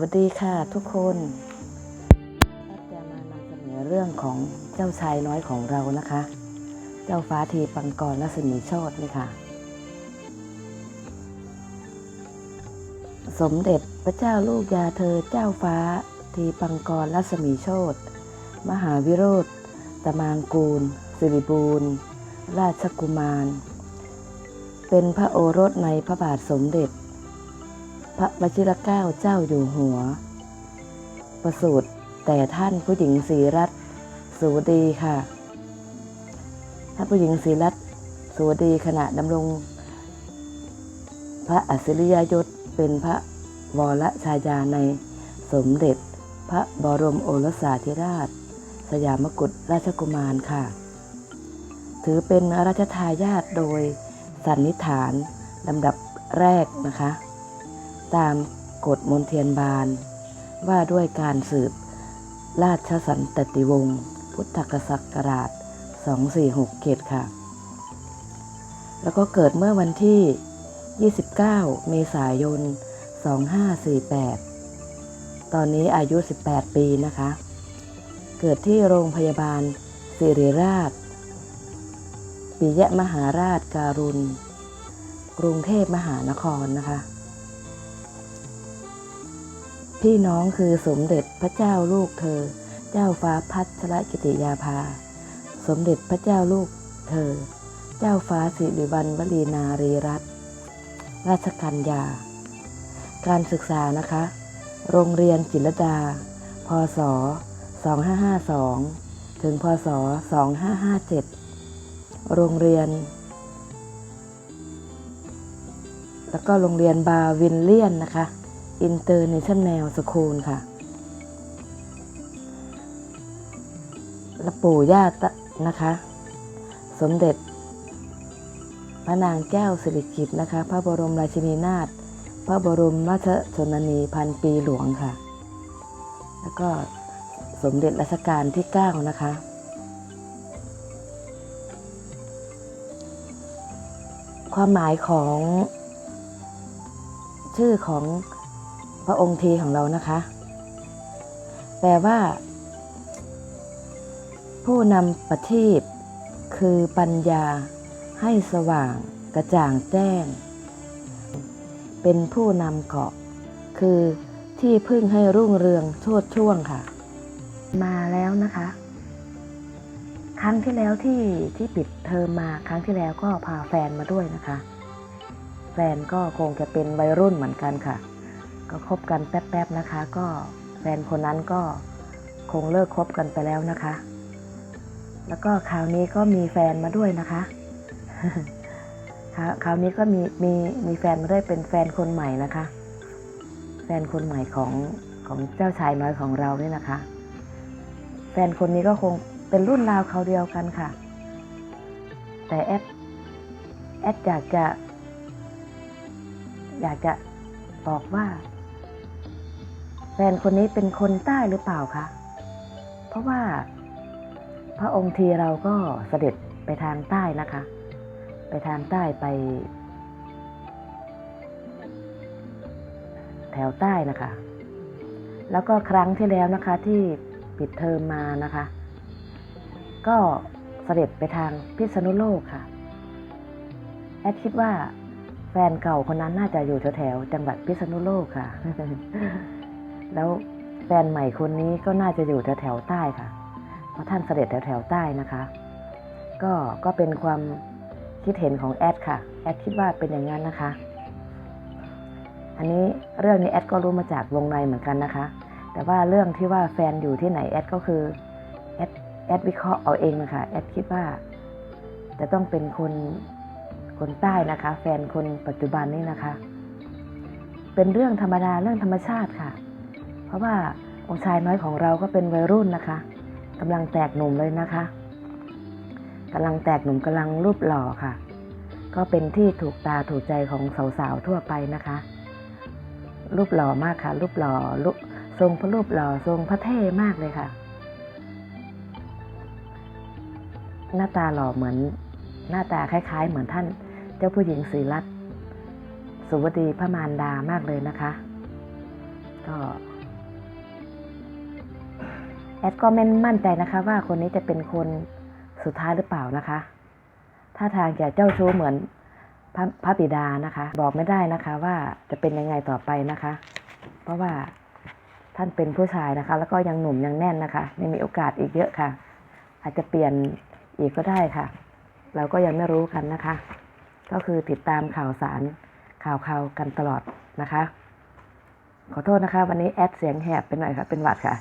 วัสดีค่ะทุกคนแอดจะมานำเสนอเรื่องของเจ้าชายน้อยของเรานะคะ เจ้าฟ้าทีปังกรรัศมีโชตนี่ค่ะ สมเด็จพระเจ้าลูกยาเธอเจ้าฟ้าทีปังกรรัศมีโชตมหาวิโรธตมางกูล สิริบูรณ์ ราชกุมาร เป็นพระโอรสในพระบาทสมเด็จ ระวชิรเกล้าเจ้าอยู่หัว ประสูติแต่ท่านผู้หญิงศรีรัตน์สูดีค่ะ ท่านผู้หญิงศรีรัตน์สูดีขณะดำรง พระอัศริยยศเป็นพระวรชายาในสมเด็จ พระบรมโอรสาธิราช สยามกุฎราชกุมารค่ะ ถือเป็นราชทายาทโดยสันนิษฐานลำดับแรกนะคะ ตามกฎมนเทียนบานว่าด้วยการสืบ ราชสันตติวงศ์พุทธศักราช 2467ค่ะ แล้วก็เกิดเมื่อวันที่ 29 เมษายน 2548 ตอนนี้อายุ 18 ปีนะคะ เกิดที่โรงพยาบาลสิริราช ปิยมหาราชการุณ กรุงเทพมหานครนะคะ พี่น้องคือสมเด็จพระเจ้าลูกเธอ เจ้าฟ้าพัชรกิติยาภา สมเด็จพระเจ้าลูกเธอ เจ้าฟ้าสิริวัณวลีนารีรัตน์ราชกัญญา การศึกษานะคะ โรงเรียนจิรดา พศ 2552 ถึง พศ 2557 โรงเรียน แล้วก็โรงเรียนบาวินเลียนนะคะ อินเตอร์เนชั่นแนลสคูลค่ะ และปู่ย่าตนะคะ สมเด็จ พระนางแก้วสิริกิติ์นะคะ พระบรมราชินีนาถ พระบรมราชชนนีพันปีหลวงค่ะ แล้วก็สมเด็จรัชกาลที่ 9 นะคะ ความหมายของชื่อของ พระองค์ทีของเรานะคะ แปลว่า ผู้นำประทีปคือปัญญาให้สว่างกระจ่างแจ้ง เป็นผู้นำเกาะ คือที่พึ่งให้รุ่งเรืองโชดช่วงค่ะ มาแล้วนะคะ ครั้งที่แล้วที่ที่ปิดเทอมมาครั้งที่แล้วก็พาแฟนมาด้วยนะคะ แฟนก็คงจะเป็นวัยรุ่นเหมือนกันค่ะ ก็คบกันแป๊บๆนะคะ ก็แฟนคนนั้นก็คงเลิกคบกันไปแล้วนะคะ แล้วก็คราวนี้ก็มีแฟนมาด้วยนะคะ คราวนี้ก็มีมีมีแฟนมาด้วยเป็นแฟนคนใหม่นะคะ แฟนคนใหม่ของของเจ้าชายน้อยของเราเนี่ยนะคะ แฟนคนนี้ก็คงเป็นรุ่นราวเขาเดียวกันค่ะ แต่แอดแอดอยากจะ อยากจะบอกว่า แฟนคนนี้เป็นคนใต้หรือเปล่าคะ เพราะว่าพระองค์ทีเราก็เสด็จไปทางใต้นะคะ ไปทางใต้ไป แถวใต้นะคะ แล้วก็ครั้งที่แล้วนะคะที่ปิดเทอมมานะคะ ก็เสด็จไปทางพิษณุโลกค่ะ แอดคิดว่าแฟนเก่าคนนั้นน่าจะอยู่แถวๆจังหวัดพิษณุโลกค่ะ แล้วแฟนใหม่คนนี้ก็น่าจะอยู่แถวๆใต้ค่ะ เพราะท่านเสด็จแถวๆใต้นะคะ ก็ก็เป็นความคิดเห็นของแอดค่ะ แอดคิดว่าเป็นอย่างนั้นนะคะ อันนี้เรื่องนี้แอดก็รู้มาจากวงในเหมือนกันนะคะ แต่ว่าเรื่องที่ว่าแฟนอยู่ที่ไหนแอดก็คือแอดแอดวิเคราะห์เอาเองนะคะแอดคิดว่าจะต้องเป็นคนคนใต้นะคะ แฟนคนปัจจุบันนี้นะคะ เป็นเรื่องธรรมดาเรื่องธรรมชาติค่ะ ราะว่าองค์ชายน้อยของเราก็เป็นวัยรุ่นนะคะกำลังแตกหนุ่มเลยนะคะกำลังแตกหนุ่มกำลังรูปหล่อค่ะ ก็เป็นที่ถูกตาถูกใจของสาวๆทั่วไปนะคะ รูปหล่อมากค่ะ รูปหล่อรูปทรงพระรูปหล่อทรงพระเท่มากเลยค่ะ หน้าตาหล่อเหมือน หน้าตาคล้ายๆ เหมือนท่าน เจ้าผู้หญิงศรีรัตน์สุวดีพระมารดามากเลยนะคะ ก็ แอดก็ไม่มั่นใจนะคะว่าคนนี้จะเป็นคนสุดท้ายหรือเปล่านะคะถ้าทางจะเจ้าชู้เหมือนพระพระบิดานะคะ บอกไม่ได้นะคะว่าจะเป็นยังไงต่อไปนะคะ เพราะว่าท่านเป็นผู้ชายนะคะ แล้วก็ยังหนุ่มยังแน่นนะคะยังมีโอกาสอีกเยอะค่ะ อาจจะเปลี่ยนอีกก็ได้ค่ะ เราก็ยังไม่รู้กันนะคะ ก็คือติดตามข่าวสารข่าวข่าวกันตลอดนะคะ ขอโทษนะคะ วันนี้แอดเสียงแหบไปหน่อยค่ะเป็นหวัดค่ะ